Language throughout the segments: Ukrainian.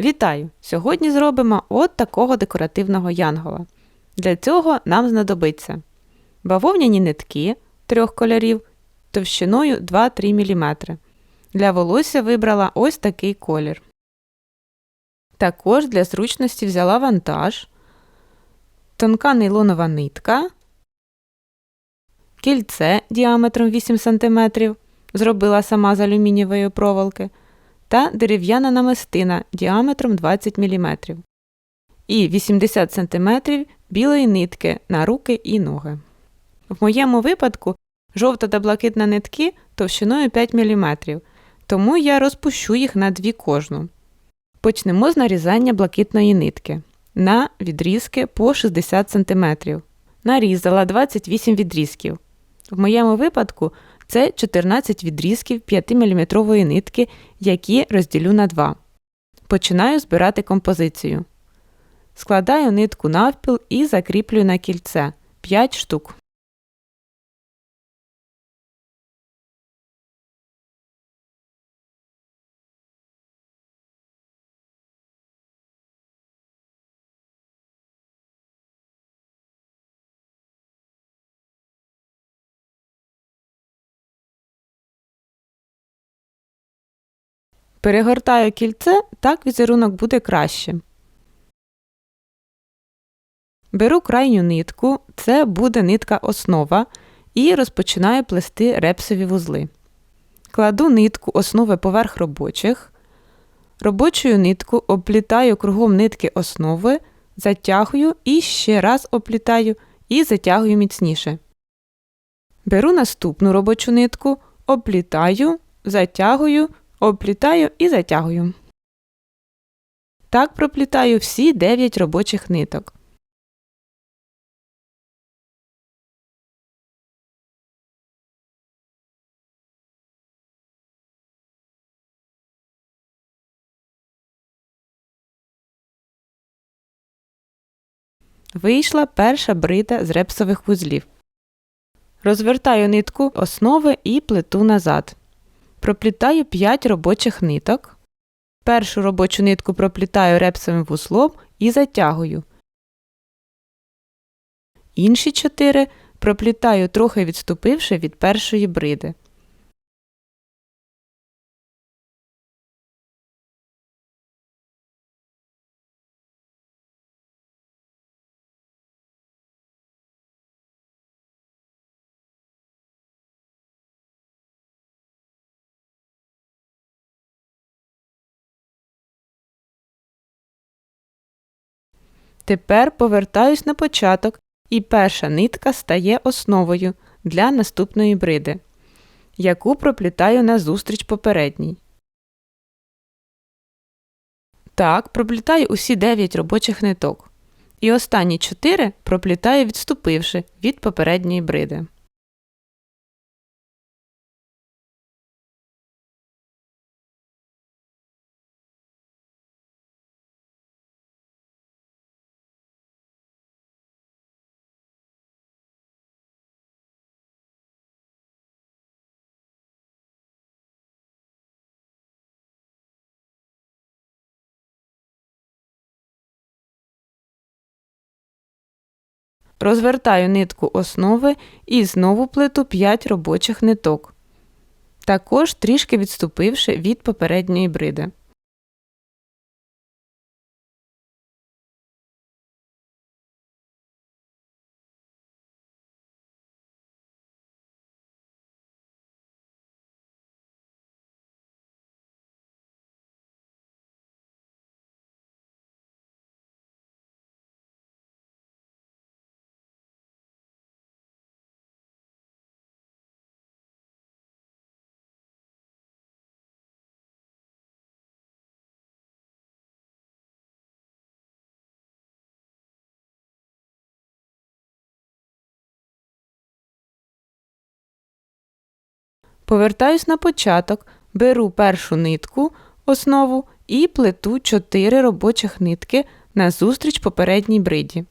Вітаю! Сьогодні зробимо от такого декоративного янгола. Для цього нам знадобиться бавовняні нитки трьох кольорів товщиною 2-3 мм. Для волосся вибрала ось такий колір. Також для зручності взяла вантаж, тонка нейлонова нитка, кільце діаметром 8 см, зробила сама з алюмінієвої проволоки та дерев'яна намистина діаметром 20 мм і 80 см білої нитки на руки і ноги. В моєму випадку жовта та блакитна нитки товщиною 5 мм, тому я розпущу їх на дві кожну. Почнемо з нарізання блакитної нитки на відрізки по 60 см. Нарізала 28 відрізків. В моєму випадку це 14 відрізків 5-мм нитки, які розділю на 2. Починаю збирати композицію. Складаю нитку навпіл і закріплюю на кільце 5 штук. Перегортаю кільце, так візерунок буде краще. Беру крайню нитку, це буде нитка основа, і розпочинаю плести репсові вузли. Кладу нитку основи поверх робочих. Робочою нитку оплітаю кругом нитки основи, затягую і ще раз оплітаю і затягую міцніше. Беру наступну робочу нитку, оплітаю, затягую, оплітаю і затягую. Так проплітаю всі 9 робочих ниток. Вийшла перша брита з репсових вузлів. Розвертаю нитку основи і плету назад. Проплітаю 5 робочих ниток. Першу робочу нитку проплітаю репсовим вузлом і затягую. Інші 4 проплітаю трохи відступивши від першої бриди. Тепер повертаюсь на початок, і перша нитка стає основою для наступної бриди, яку проплітаю назустріч попередній. Так, проплітаю усі 9 робочих ниток. І останні 4 проплітаю відступивши від попередньої бриди. Розвертаю нитку основи і знову плету 5 робочих ниток, також трішки відступивши від попередньої бриди. Повертаюсь на початок, беру першу нитку, основу і плету 4 робочих нитки назустріч попередній бриді.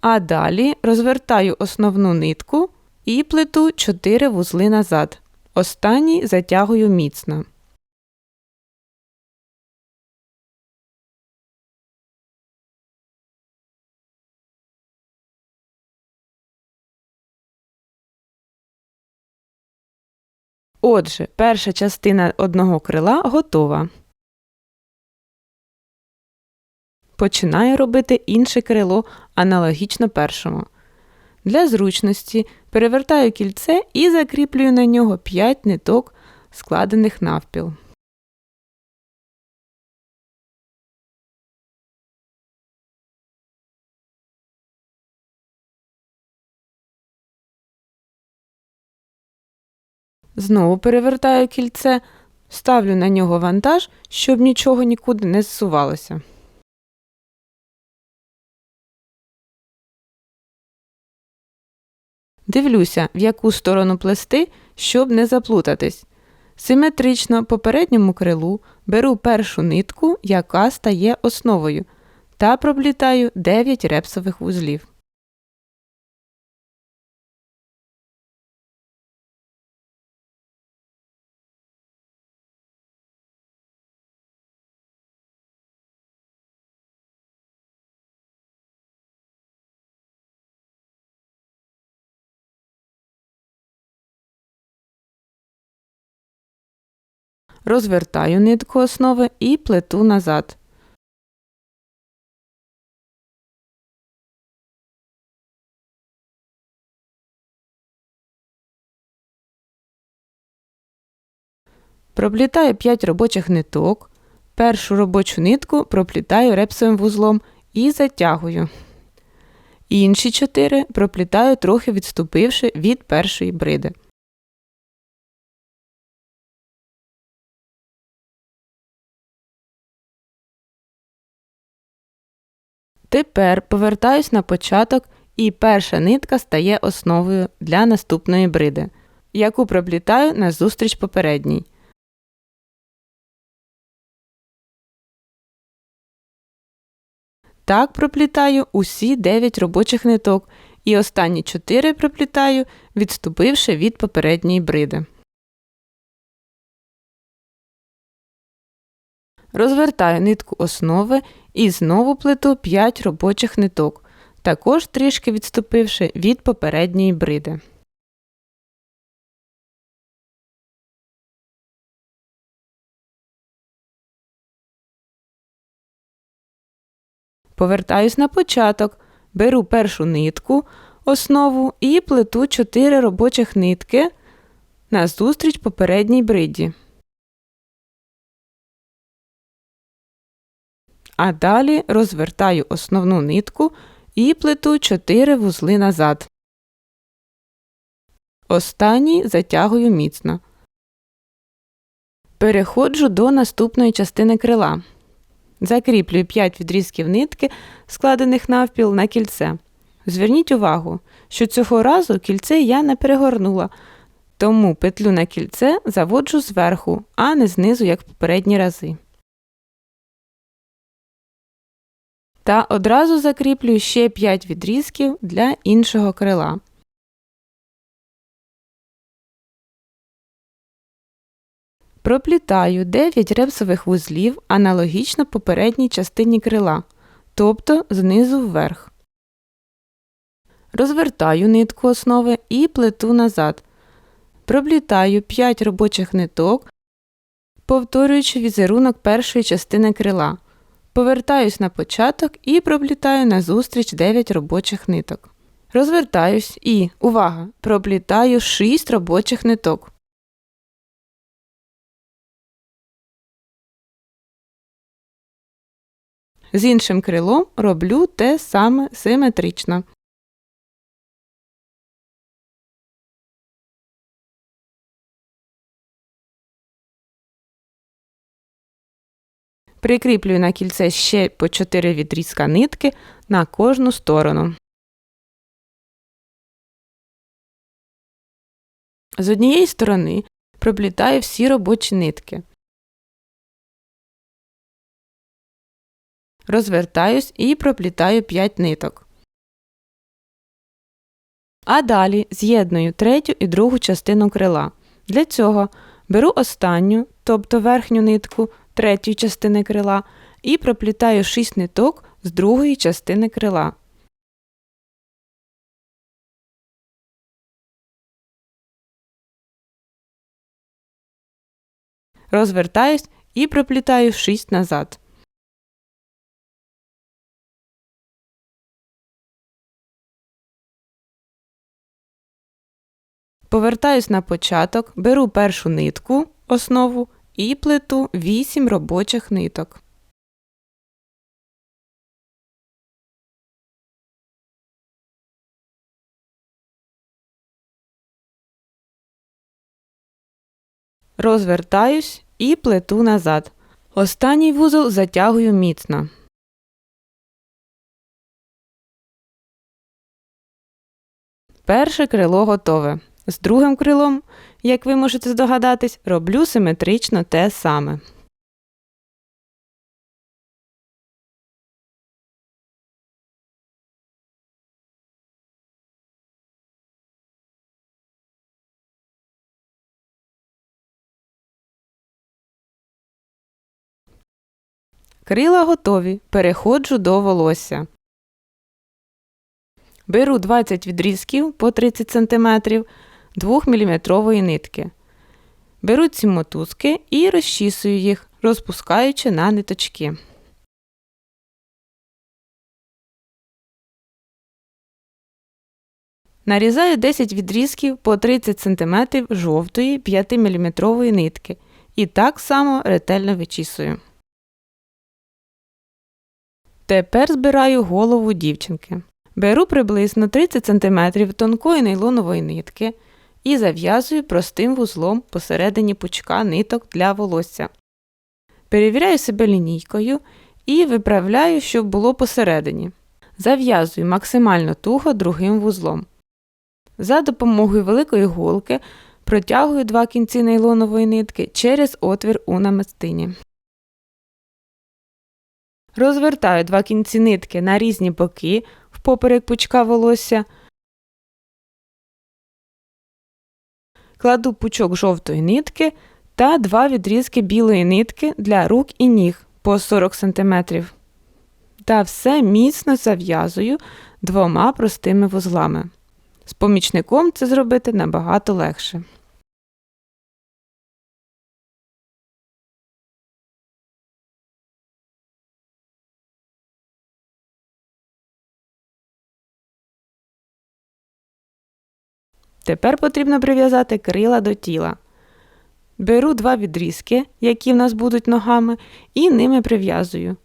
А далі розвертаю основну нитку і плету 4 вузли назад. Останній затягую міцно. Отже, перша частина одного крила готова. Починаю робити інше крило аналогічно першому. Для зручності перевертаю кільце і закріплюю на нього 5 ниток, складених навпіл. Знову перевертаю кільце, ставлю на нього вантаж, щоб нічого нікуди не зсувалося. Дивлюся, в яку сторону плести, щоб не заплутатись. Симетрично по передньому крилу беру першу нитку, яка стає основою, та проплітаю 9 репсових вузлів. Розвертаю нитку основи і плету назад. Проплітаю 5 робочих ниток. Першу робочу нитку проплітаю репсовим вузлом і затягую. Інші 4 проплітаю трохи відступивши від першої бриди. Тепер повертаюсь на початок і перша нитка стає основою для наступної бриди, яку проплітаю назустріч попередній. Так проплітаю усі 9 робочих ниток і останні 4 проплітаю, відступивши від попередньої бриди. Розвертаю нитку основи і знову плету 5 робочих ниток, також трішки відступивши від попередньої бриди. Повертаюсь на початок, беру першу нитку, основу і плету 4 робочих нитки назустріч попередній бриді. А далі розвертаю основну нитку і плету 4 вузли назад. Останній затягую міцно. Переходжу до наступної частини крила. Закріплюю 5 відрізків нитки, складених навпіл на кільце. Зверніть увагу, що цього разу кільце я не перегорнула, тому петлю на кільце заводжу зверху, а не знизу, як попередні рази. Та одразу закріплюю ще 5 відрізків для іншого крила. Проплітаю 9 репсових вузлів аналогічно попередній частині крила, тобто знизу вверх. Розвертаю нитку основи і плету назад. Проплітаю 5 робочих ниток, повторюючи візерунок першої частини крила. Повертаюсь на початок і проплітаю назустріч 9 робочих ниток. Розвертаюсь і, увага! Проплітаю 6 робочих ниток. З іншим крилом роблю те саме симетрично. Прикріплюю на кільце ще по 4 відрізка нитки на кожну сторону. З однієї сторони проплітаю всі робочі нитки. Розвертаюсь і проплітаю 5 ниток. А далі з'єдную третю і другу частину крила. Для цього беру останню, тобто верхню нитку третьої частини крила, і проплітаю 6 ниток з другої частини крила. Розвертаюсь і проплітаю 6 назад. Повертаюсь на початок, беру першу нитку, основу і плету 8 робочих ниток. Розвертаюсь і плету назад. Останній вузол затягую міцно. Перше крило готове. З другим крилом, як ви можете здогадатись, роблю симетрично те саме. Крила готові. Переходжу до волосся. Беру 20 відрізків по 30 см 2-мм нитки. Беру ці мотузки і розчісую їх, розпускаючи на ниточки. Нарізаю 10 відрізків по 30 см жовтої 5-мм нитки і так само ретельно вичісую. Тепер збираю голову дівчинки. Беру приблизно 30 см тонкої нейлонової нитки і зав'язую простим вузлом посередині пучка ниток для волосся. Перевіряю себе лінійкою і виправляю, щоб було посередині. Зав'язую максимально туго другим вузлом. За допомогою великої голки протягую два кінці нейлонової нитки через отвір у намистині. Розвертаю два кінці нитки на різні боки впоперек пучка волосся. Кладу пучок жовтої нитки та два відрізки білої нитки для рук і ніг по 40 см. Та все міцно зав'язую двома простими вузлами. З помічником це зробити набагато легше. Тепер потрібно прив'язати крила до тіла. Беру два відрізки, які в нас будуть ногами, і ними прив'язую.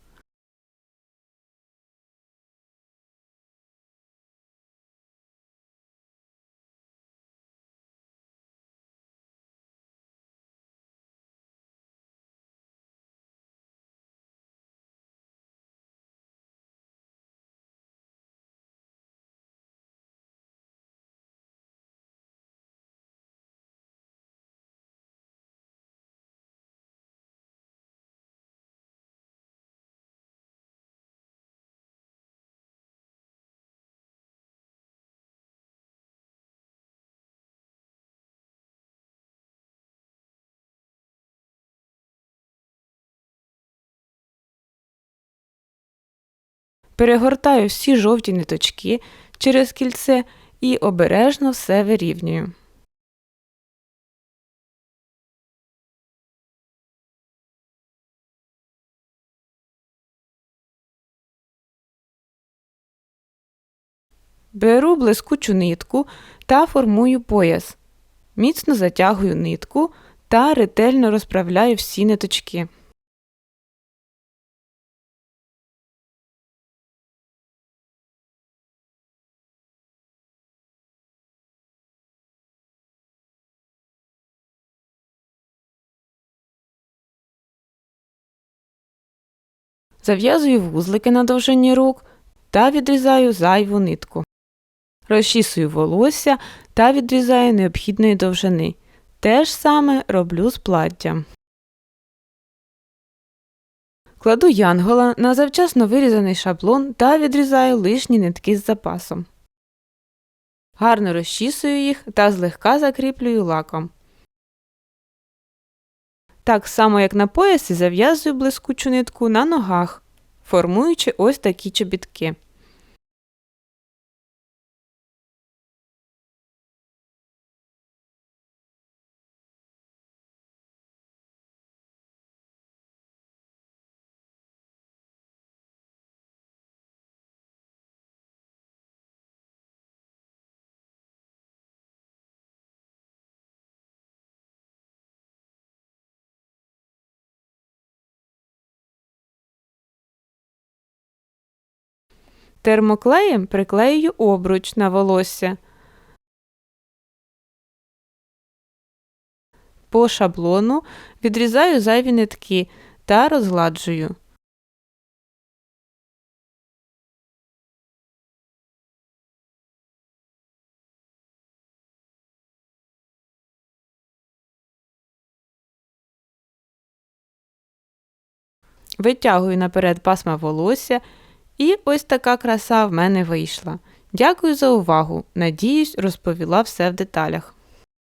Перегортаю всі жовті ниточки через кільце і обережно все вирівнюю. Беру блискучу нитку та формую пояс. Міцно затягую нитку та ретельно розправляю всі ниточки. Зав'язую вузлики на довжині рук та відрізаю зайву нитку. Розчісую волосся та відрізаю необхідної довжини. Те ж саме роблю з платтям. Кладу янгола на завчасно вирізаний шаблон та відрізаю лишні нитки з запасом. Гарно розчісую їх та злегка закріплюю лаком. Так само, як на поясі, зав'язую блискучу нитку на ногах, формуючи ось такі чобітки. Термоклеєм приклеюю обруч на волосся. По шаблону відрізаю зайві нитки та розгладжую. Витягую наперед пасма волосся і ось така краса в мене вийшла. Дякую за увагу. Надіюсь, розповіла все в деталях.